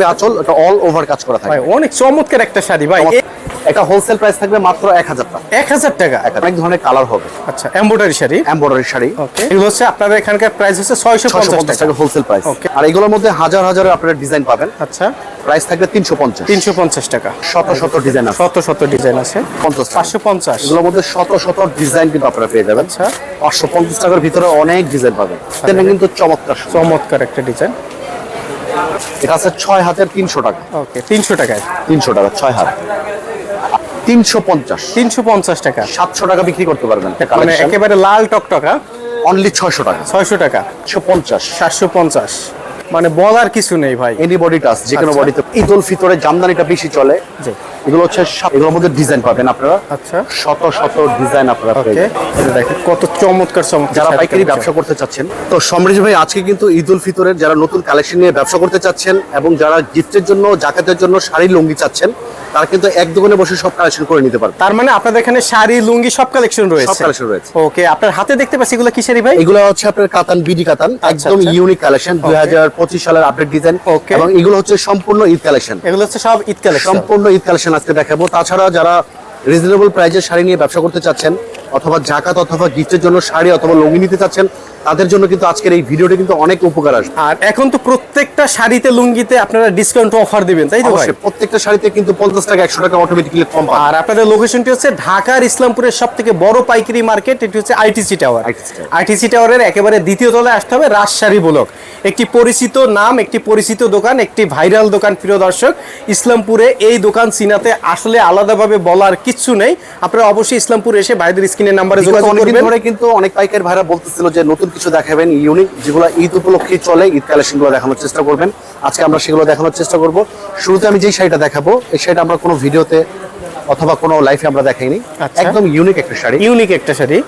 থাকবে আঁচল এটা অল ওভার কাজ করা থাকবে। অনেক চমৎকার একটা শাড়ি ভাই। এটা হোলসেল প্রাইস থাকবে মাত্র এক হাজার টাকা। এক হাজার টাকা? অনেক ধরনের কালার হবে। আচ্ছা এমব্রয়ডারি শাড়ি? এমব্রয়ডারি শাড়ি। এগুলো হচ্ছে আপনাদের এখানকার প্রাইস হচ্ছে ছয়শো পঞ্চাশ টাকা। হোলসেল প্রাইস আর এগুলোর মধ্যে হাজার হাজারের আপনার ডিজাইন পাবেন। আচ্ছা। প্রাইস থাকবে তিনশো পঞ্চাশ। তিনশো পঞ্চাশ টাকা। শত শত ডিজাইন আছে। শত শত ডিজাইন আছে। পঞ্চাশ। পাঁচশো পঞ্চাশ। এগুলোর মধ্যে শত শত ডিজাইন কিন্তু আপনারা পেয়ে যাবেন। আচ্ছা। পাঁচশো পঞ্চাশ টাকার ভিতরে অনেক ডিজাইন পাবেন। এটা কিন্তু চমৎকার চমৎকার একটা ডিজাইন এটা আছে ছয় হাতের তিনশো টাকা। ওকে তিনশো টাকায়। তিনশো টাকা ছয় হাত। তিনশো পঞ্চাশ। তিনশো পঞ্চাশ টাকা। সাতশো টাকা বিক্রি করতে পারবেন মানে একেবারে লাল টকটকা অনলি ছয়শো টাকা। ছয়শো টাকা। একশো পঞ্চাশ। সাতশো পঞ্চাশ। মানে বলার কিছু নেই ভাই। এনি বডি টাচ যে কোনো আচ্ছা। বডিতে ঈদ উল ফিতরে জামদানিটা বেশি চলে। এগুলো হচ্ছে এগুলোর মধ্যে ডিজাইন পাবেন আপনারা। আচ্ছা। শত শত ডিজাইন আপনারা। দেখেন কত চমৎকার চমৎকার যারা পাইকারি ব্যবসা করতে চাচ্ছেন তো সমৃদ্ধ ভাই আজকে কিন্তু ঈদ উল ফিতরের যারা নতুন কালেকশন নিয়ে ব্যবসা করতে চাচ্ছেন এবং যারা গিফটের জন্য জাকাতের জন্য শাড়ি লুঙ্গি চাচ্ছেন তারা কিন্তু এক দোকানে বসে সব কালেকশন করে নিতে পারবে তার মানে আপনাদের এখানে শাড়ি লুঙ্গি সব কালেকশন রয়েছে? সব কালেকশন রয়েছে। ওকে আপনার হাতে দেখতে পাচ্ছি এগুলো কি শাড়ি ভাই? এগুলো হচ্ছে আপনার কাতান বিডি কাতান একদম আচ্ছা। ইউনিক কালেকশন দুই হাজার পঁচিশ সালের আপডেট ডিজাইন. এবং এগুলো হচ্ছে সম্পূর্ণ ঈদ কালেকশন এগুলো হচ্ছে সব ঈদ কালেকশন সম্পূর্ণ ঈদ কালেকশন আজকে দেখাবো। তাছাড়া যারা রিজনেবল প্রাইজের শাড়ি নিয়ে ব্যবসা করতে চাচ্ছেন, অথবা জাকাত অথবা গিফটের জন্য শাড়ি অথবা লুঙ্গি নিতে চাচ্ছেন তাদের জন্য কিন্তু আজকের এই ভিডিওটা কিন্তু অনেক উপকার আসবে। আর এখন তো প্রত্যেকটা শাড়িতে লুঙ্গিতে আপনারা ডিসকাউন্ট অফার দিবেন তাই তো ভাই? প্রত্যেকটা শাড়িতে কিন্তু পঞ্চাশ টাকা একশো টাকা অটোমেটিক্যালি কম। আর আপনাদের লোকেশনটি হচ্ছে ঢাকার ইসলামপুরের সব থেকে বড় পাইকারি মার্কেট এটি হচ্ছে আইটিসি টাওয়ার আইটিসি টাওয়ারের একেবারে দ্বিতীয় তলায় আসতে হবে রাজশাহী ব্লক। একটি পরিচিত নাম একটি পরিচিত দোকান একটি ভাইরাল দোকান প্রিয় দর্শক ইসলামপুরে এই দোকান চিনাতে আসলে আলাদাভাবে বলার কিচ্ছু নেই। আপনারা অবশ্যই ইসলামপুরে এসে ভাইদের স্ক্রিনের নাম্বারে যোগাযোগ করবেন। কিন্তু অনেক পাইকারি ভাইরা বলতেছিল যে নতুন কিছু দেখাবেন ইউনিক যেগুলো ঈদ উপলক্ষে চলে ঈদ কালেকশনগুলো দেখানোর চেষ্টা করবেন। আজকে আমরা সেগুলো দেখানোর চেষ্টা করব। শুরুতে আমি যেই শাড়িটা দেখাবো এই শাড়িটা আমরা কোনো ভিডিওতে অথবা কোনো লাইফে আমরা দেখাইনি। আচ্ছা। একদম ইউনিক একটা শাড়ি। ইউনিক একটা শাড়ি।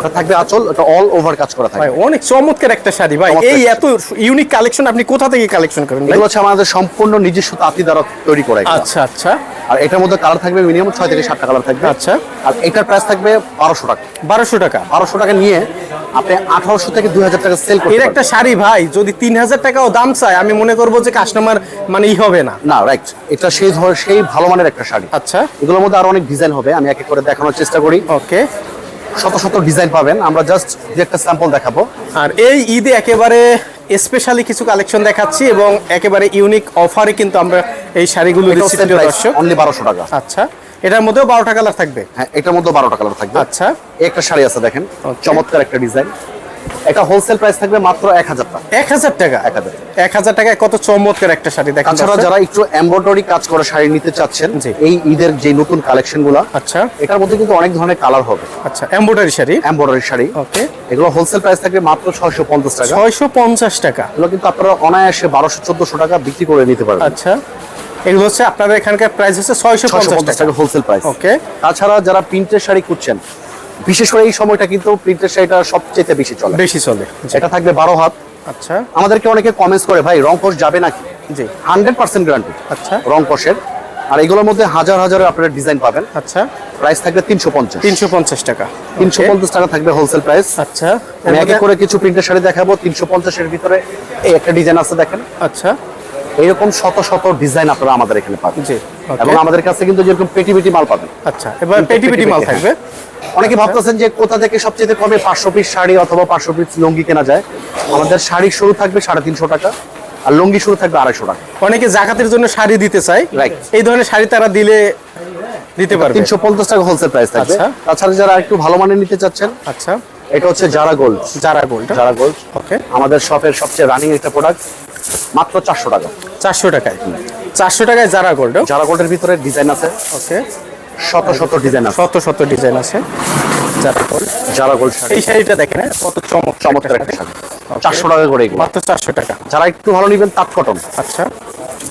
ওটা থাকবে আঁচল অল ওভার কাজ করা থাকবে। অনেক চমৎকার একটা শাড়ি ভাই। এই এত ইউনিক কালেকশন আপনি কোথা থেকে কালেকশন করেন এগুলো হচ্ছে আমাদের সম্পূর্ণ নিজস্ব তাঁতি দ্বারা তৈরি করা আচ্ছা আচ্ছা। আর এটার মধ্যে কালার থাকবে মিনিমাম ছয় থেকে সাতটা কালার থাকবে। আচ্ছা। আর এটার প্রাইস থাকবে বারোশো টাকা। বারোশো টাকা। বারোশো টাকা নিয়ে আপনি আঠারোশো থেকে দুই হাজার টাকা সেল করতে এর একটা শাড়ি ভাই যদি তিন হাজার টাকাও দাম চায় আমি মনে করব যে কাস্টমার মানে ই হবে না। না রাইট এটা সেই ধর সেই ভালো মানের একটা শাড়ি। আচ্ছা। এগুলোর মধ্যে আরও অনেক ডিজাইন হবে আমি এক এক করে দেখানোর চেষ্টা করি। ওকে শত শত ডিজাইন পাবেন। আমরা জাস্ট একটা স্যাম্পল দেখাবো। আর এই ঈদে একেবারে স্পেশালি কিছু কালেকশন দেখাচ্ছি এবং একেবারে ইউনিক অফারে কিন্তু আমরা এই শাড়িগুলো দর্শক। অনলি বারোশো টাকা। আচ্ছা এটার মধ্যেও বারোটা কালার থাকবে? হ্যাঁ এটার মধ্যেও বারোটা কালার থাকবে। আচ্ছা। একটা শাড়ি আছে দেখেন চমৎকার একটা ডিজাইন। এটা হোলসেল প্রাইস থাকবে মাত্র এক হাজার টাকা। এক হাজার টাকা? এক হাজার। এক টাকায় কত চমৎকার একটা শাড়ি দেখেন যারা একটু এমব্রয়ডারি কাজ করা শাড়ি নিতে চাচ্ছেন। এই ঈদের যে নতুন আচ্ছা। এটার মধ্যে কিন্তু অনেক ধরনের কালার হবে। আচ্ছা embroidery sari? Embroidery sari. Okay এগুলো হোলসেল প্রাইস থাকবে মাত্র ছয়শো পঞ্চাশ টাকা। ছয়শো পঞ্চাশ টাকা। এগুলো কিন্তু আপনারা অনায়াসে বারোশো চোদ্দশো টাকা বিক্রি করে নিতে পারবেন। আচ্ছা। এগুলো হচ্ছে আপনাদের এখানকার প্রাইস হচ্ছে ছয়শো ছয়শো পঞ্চাশ পঞ্চাশ টাকা। টাকা হোলসেল প্রাইস ওকে তাছাড়া যারা প্রিন্টের শাড়ি খুঁজছেন বিশেষ করে এই সময়টা কিন্তু প্রিন্টের শাড়িটা সবচেয়ে বেশি চলে। বেশি চলে। এটা থাকবে বারো হাত। আচ্ছা। আমাদেরকে অনেকে কমেন্টস করে ভাই রং কোর্স যাবে নাকি? জি। হান্ড্রেড পার্সেন্ট গ্যারান্টি আচ্ছা। রং কোর্সের আর এগুলোর মধ্যে হাজার হাজার আপনারা ডিজাইন পাবেন। আচ্ছা। প্রাইস থাকবে তিনশো পঞ্চাশ। তিনশো পঞ্চাশ টাকা। তিনশো পঞ্চাশ টাকা থাকবে হোলসেল প্রাইস আচ্ছা। আমি এক করে কিছু প্রিন্টের শাড়ি দেখাবো। তিনশো পঞ্চাশের ভিতরে এই একটা ডিজাইন আছে দেখেন। আচ্ছা। এইরকম শত শত ডিজাইন আপনারা আমাদের এখানে পাবেন। জি এবং আমাদের কাছে কিন্তু যেরকম পেটি পেটি মাল পাবেন। আচ্ছা এবার পেটি পেটি মাল থাকবে। অনেকে ভাবতেছেন যে কোথা থেকে সবচেয়ে কমে পাঁচশো পিস শাড়ি অথবা পাঁচশো পিস লুঙ্গি কেনা যায়। আমাদের শাড়ি শুরু থাকবে সাড়ে তিনশো টাকা আর লুঙ্গি শুরু থাকবে আড়াইশো টাকা। অনেকে জাকাতের জন্য শাড়ি দিতে চায়. এই ধরনের শাড়ি তারা দিলে দিতে পারবে। তিনশো পঞ্চাশ টাকা হোলসেল প্রাইস থাকবে। আচ্ছা। তাছাড়া যারা একটু ভালো মানের নিতে চাচ্ছেন আচ্ছা। এটা হচ্ছে Zara gold Zara gold Zara gold okay আমাদের শপের সবচেয়ে রানিং একটা প্রোডাক্ট মাত্র চারশো টাকা। চারশো টাকায়। চারশো টাকায় যারা গোল্ড জারা গোল্ডের ভিতরে ডিজাইন আছে ওকে। শত শত ডিজাইন আছে। শত শত ডিজাইন আছে। যারা গোল্ড জারা গোল্ড শাড়ি। এই শাড়িটা দেখেন হ্যাঁ, কত চমক চমৎকার একটা শাড়ি। চারশো টাকা করে মাত্র চারশো টাকা। যারা একটু ভালো নিবেন তাঁত কটন আচ্ছা।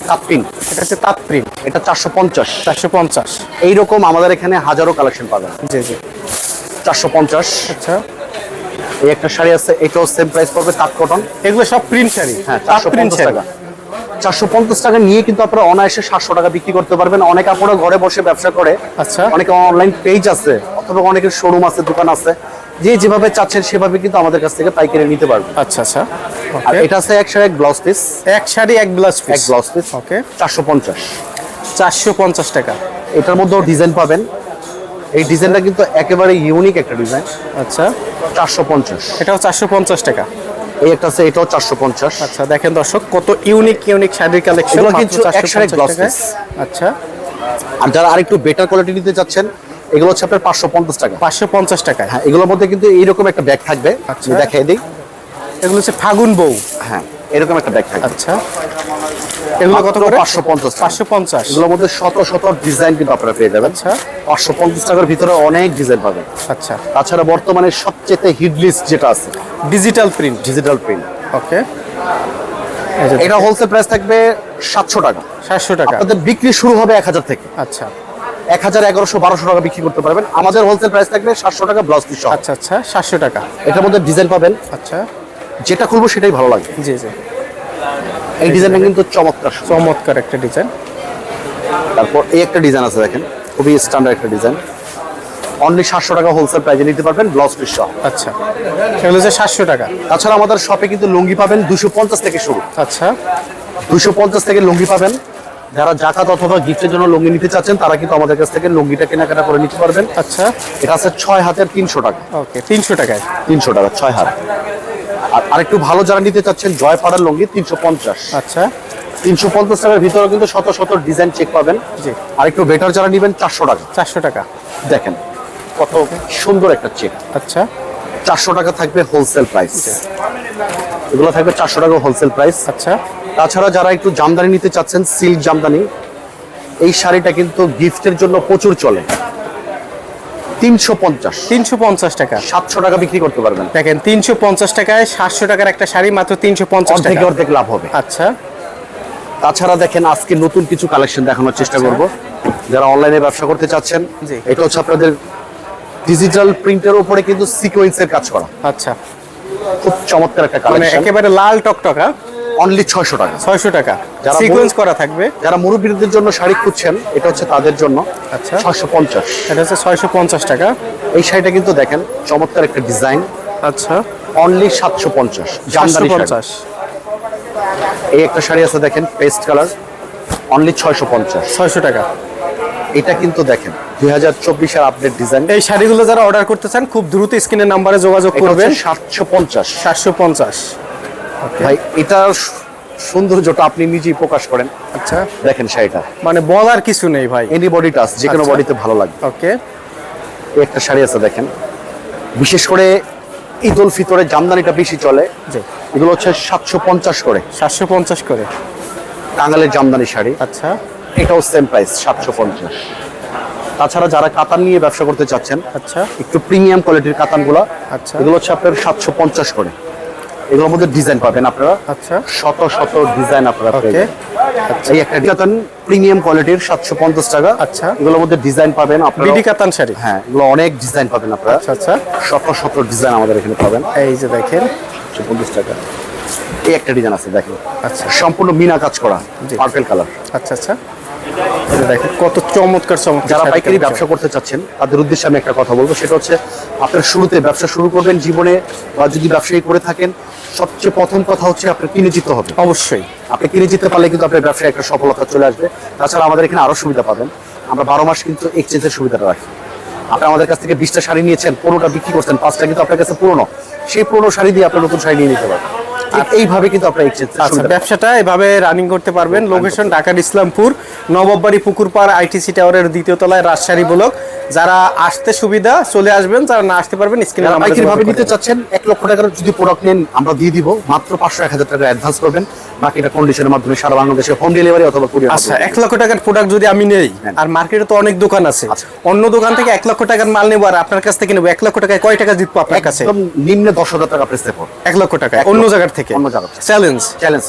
তাঁত পিন এটা হচ্ছে তাঁত প্রিন্ট এটা চারশো পঞ্চাশ। চারশো পঞ্চাশ। এইরকম আমাদের এখানে হাজারো কালেকশন পাবেন। জি জি। চারশো পঞ্চাশ। আচ্ছা। এই একটা শাড়ি আছে এটাও সেম প্রাইস পড়বে তাঁত কটন এগুলো সব প্রিন্ট শাড়ি। হ্যাঁ চারশো পঞ্চাশ টাকা। চারশো পঞ্চাশ টাকা নিয়ে কিন্তু আপনারা অনায়াসে সাতশো টাকা বিক্রি করতে পারবেন। অনেক আপনারা ঘরে বসে ব্যবসা করে। আচ্ছা। অনেকে অনলাইন পেজ আছে অথবা অনেকের শোরুম আছে দোকান আছে। যে যেভাবে চাচ্ছেন সেভাবে কিন্তু আমাদের কাছ থেকে পাইকারি নিতে পারবেন। আচ্ছা আচ্ছা। আর. এটা আছে একশো এক ব্লাউজ পিস এক শাড়ি এক ব্লাউজ এক ব্লাউজ পিস ওকে চারশো পঞ্চাশ। চারশো পঞ্চাশ টাকা। এটার মধ্যেও ডিজাইন পাবেন। এই ডিজাইনটা কিন্তু একেবারে ইউনিক একটা ডিজাইন। আচ্ছা। চারশো পঞ্চাশ। এটাও চারশো পঞ্চাশ টাকা। এই একটা আছে এটাও চারশো পঞ্চাশ। আচ্ছা দেখেন দর্শক কত ইউনিক ইউনিক শাড়ির কালেকশন কিন্তু আচ্ছা। আর যারা আরেকটু বেটার কোয়ালিটি নিতে চাচ্ছেন এগুলো হচ্ছে আপনার পাঁচশো পঞ্চাশ টাকা। পাঁচশো পঞ্চাশ টাকা হ্যাঁ এগুলোর মধ্যে কিন্তু এইরকম একটা ব্যাগ থাকবে। আচ্ছা। দেখাই দিই। এগুলো হচ্ছে ফাগুন বউ। হ্যাঁ এরকম একটা ব্যাগ থাকবে। আচ্ছা। এগুলো কত করে? পাঁচশো পঞ্চাশ পাঁচশো পঞ্চাশ। এগুলোর মধ্যে শত শত ডিজাইন কিন্তু আপনারা পেয়ে যাবেন। আচ্ছা। পাঁচশো পঞ্চাশ টাকার ভিতরে অনেক ডিজাইন পাবেন। আচ্ছা। তাছাড়া বর্তমানে সবচেয়ে হিট লিস্ট যেটা আছে digital print digital print okay. এটা হোলসেল প্রাইস থাকবে সাতশো টাকা। সাতশো টাকা। আপনাদের বিক্রি শুরু হবে এক হাজার থেকে। আচ্ছা। এক হাজার এগারোশো বারোশো টাকা বিক্রি করতে পারবেন। আমাদের হোলসেল প্রাইস থাকবে সাতশো টাকা ব্লাউজ পিস আচ্ছা আচ্ছা সাতশো টাকা। এটার মধ্যে ডিজাইন পাবেন। আচ্ছা। যেটা খুলবো সেটাই ভালো লাগবে। জি জি। এই ডিজাইনটা কিন্তু চমৎকার চমৎকার একটা ডিজাইন। তারপর এই একটা ডিজাইন আছে দেখেন খুবই স্ট্যান্ডার্ড একটা ডিজাইন। অনলি সাতশো টাকা হোলসেল প্রাইজে নিতে পারবেন ব্লাউজ পিস সহ। আচ্ছা এগুলো হচ্ছে সাতশো টাকা। তাছাড়া আমাদের শপে কিন্তু লুঙ্গি পাবেন দুশো পঞ্চাশ থেকে শুরু। আচ্ছা। দুশো পঞ্চাশ থেকে লুঙ্গি পাবেন। যারা জাকাত অথবা গিফটের জন্য লুঙ্গি নিতে চাচ্ছেন তারা কিন্তু আমাদের কাছ থেকে লুঙ্গিটা কেনাকাটা করে নিতে পারবেন। আচ্ছা। এটা আছে ছয় হাতের তিনশো টাকা। ওকে তিনশো টাকায়। তিনশো টাকা ছয় হাত। আর আরেকটু ভালো যারা নিতে চাচ্ছেন জয়পাড়ার লুঙ্গি তিনশো পঞ্চাশ। আচ্ছা। তিনশো পঞ্চাশ টাকার ভিতরে কিন্তু শত শত ডিজাইন চেক পাবেন। জি। আর একটু বেটার যারা নেবেন চারশো টাকা। চারশো টাকা। দেখেন কত সুন্দর একটা চেক আচ্ছা। চারশো টাকা থাকবে হোলসেল প্রাইস এগুলো থাকবে চারশো টাকা হোলসেল প্রাইস আচ্ছা। তাছাড়া যারা একটু জামদানি নিতে চাচ্ছেন সিল্ক জামদানি এই শাড়িটা কিন্তু গিফটের জন্য প্রচুর চলে। তিনশো পঞ্চাশ। তিনশো পঞ্চাশ টাকা। সাতশো টাকা বিক্রি করতে পারবেন। দেখেন তিনশো পঞ্চাশ টাকায় সাতশো টাকার একটা শাড়ি মাত্র তিনশো পঞ্চাশ অর্ধেক টাকা। অর্ধেক লাভ হবে। আচ্ছা। তাছাড়া দেখেন আজকে নতুন কিছু কালেকশন দেখানোর চেষ্টা করব। যারা অনলাইনে ব্যবসা করতে চাচ্ছেন। এটা হচ্ছে আপনাদের ডিজিটাল প্রিন্টের উপরে কিন্তু সিকোয়েন্সের কাজ করা। আচ্ছা। খুব চমৎকার একটা মানে কালেকশন একেবারে লাল টকটকা অনলি ছয়শো টাকা। ছয়শো টাকা। যারা সিকোয়েন্স করা থাকবে? যারা মুরব্বীদের জন্য শাড়ি খুঁজছেন এটা হচ্ছে তাদের জন্য আচ্ছা। ছয়শো পঞ্চাশ। এটা হচ্ছে ছয়শো পঞ্চাশ টাকা। এই শাড়িটা কিন্তু দেখেন চমৎকার একটা ডিজাইন। আচ্ছা। অনলি সাতশো পঞ্চাশ জামদানি পঞ্চাশ। এই একটা শাড়ি আছে দেখেন পেস্ট কালার অনলি ছয়শো পঞ্চাশ। ছয়শো টাকা। এটা কিন্তু দেখেন দুই হাজার চব্বিশের আপডেট ডিজাইন এই শাড়িগুলো যারা অর্ডার করতে চান খুব দ্রুত স্ক্রিনের নাম্বারে যোগাযোগ করবেন। সাতশো পঞ্চাশ। সাতশো পঞ্চাশ। ভাই এটার সু- সৌন্দর্যটা আপনি নিজেই প্রকাশ করেন। আচ্ছা। দেখেন শাড়িটা। মানে বলার কিছু নেই ভাই। এনি বডি টাচ যে কোনো আচ্ছা। বডিতে ভালো লাগবে ওকে একটা শাড়ি আছে দেখেন। বিশেষ করে ঈদ উল ফিতরে জামদানিটা বেশি চলে। এগুলো হচ্ছে সাতশো পঞ্চাশ করে। সাতশো পঞ্চাশ করে। টাঙ্গালের জামদানি শাড়ি। আচ্ছা। এটাও সেম প্রাইস সাতশো পঞ্চাশ। তাছাড়া যারা কাতান নিয়ে ব্যবসা করতে চাচ্ছেন আচ্ছা। একটু প্রিমিয়াম কোয়ালিটির কাতানগুলো আচ্ছা। এগুলো হচ্ছে আপনার সাতশো পঞ্চাশ করে। এগুলোর মধ্যে ডিজাইন পাবেন আপনারা। আচ্ছা। শত শত ডিজাইন আপনারা ওকে। যাবেন। এই একটা কাতান প্রিমিয়াম কোয়ালিটির সাতশো পঞ্চাশ টাকা। আচ্ছা। এগুলোর মধ্যে ডিজাইন পাবেন আপনারা। বিডি কাতান শাড়ি? হ্যাঁ এগুলো অনেক ডিজাইন পাবেন আপনারা। আচ্ছা আচ্ছা। শত শত ডিজাইন আমাদের এখানে পাবেন। এই যে দেখেন। সাতশো পঞ্চাশ টাকা। এই একটা ডিজাইন আছে দেখেন। আচ্ছা। সম্পূর্ণ মিনা কাজ করা। পার্পেল কালার আচ্ছা আচ্ছা। দেখেন কত চমৎকার চমৎকার যারা পাইকারি। ব্যবসা করতে চাচ্ছেন তাদের উদ্দেশ্যে আমি একটা কথা বলব। সেটা হচ্ছে আপনার শুরুতে ব্যবসা শুরু করবেন জীবনে বা যদি ব্যবসায়ী করে থাকেন সবচেয়ে প্রথম কথা হচ্ছে আপনার কিনে জিতে হবে। অবশ্যই। আপনি কিনে জিতে পারলে কিন্তু আপনার ব্যবসায় একটা সফলতা চলে আসবে। তাছাড়া আমাদের এখানে আরও সুবিধা পাবেন। আমরা বারো মাস কিন্তু এক্সচেঞ্জের সুবিধাটা রাখি। আপনি আমাদের কাছ থেকে বিশটা শাড়ি নিয়েছেন পনেরোটা বিক্রি করছেন পাঁচটা কিন্তু আপনার কাছে পুরনো। সেই পুরনো শাড়ি দিয়ে আপনি নতুন শাড়ি নিয়ে নিতে পারবেন। ঠিক এইভাবে কিন্তু আপনার আচ্ছা ব্যবসাটা এভাবে রানিং করতে পারবেন। লোকেশন ঢাকার ইসলামপুর নবাববাড়ি পুকুরপাড় আইটিসি টাওয়ারের দ্বিতীয় তলায় রাজশাহী ব্লক। যারা আসতে সুবিধা চলে আসবেন যারা না আসতে পারবেন স্ক্রিনে পাইকারি ভাবে নিতে চাচ্ছেন এক লক্ষ টাকার যদি প্রোডাক্ট নেন আমরা দিয়ে দিব। মাত্র পাঁচশো এক হাজার টাকা অ্যাডভান্স করবেন। বাকিটা কন্ডিশনের মাধ্যমে সারা বাংলাদেশে হোম ডেলিভারি অথবা কুরিয়ার আচ্ছা এক লক্ষ টাকার প্রোডাক্ট যদি আমি নেই আর মার্কেটে তো অনেক দোকান আছে। আচ্ছা। অন্য দোকান থেকে এক লক্ষ টাকার মাল নেব আর আপনার কাছ থেকে নেব এক লক্ষ টাকায় কয় টাকা জিতবো আপনার কাছে? একদম নিম্নে দশ হাজার টাকা প্রেস এক লক্ষ টাকা অন্য জায়গার থেকে। অন্য জায়গা থেকে। Challenge challenge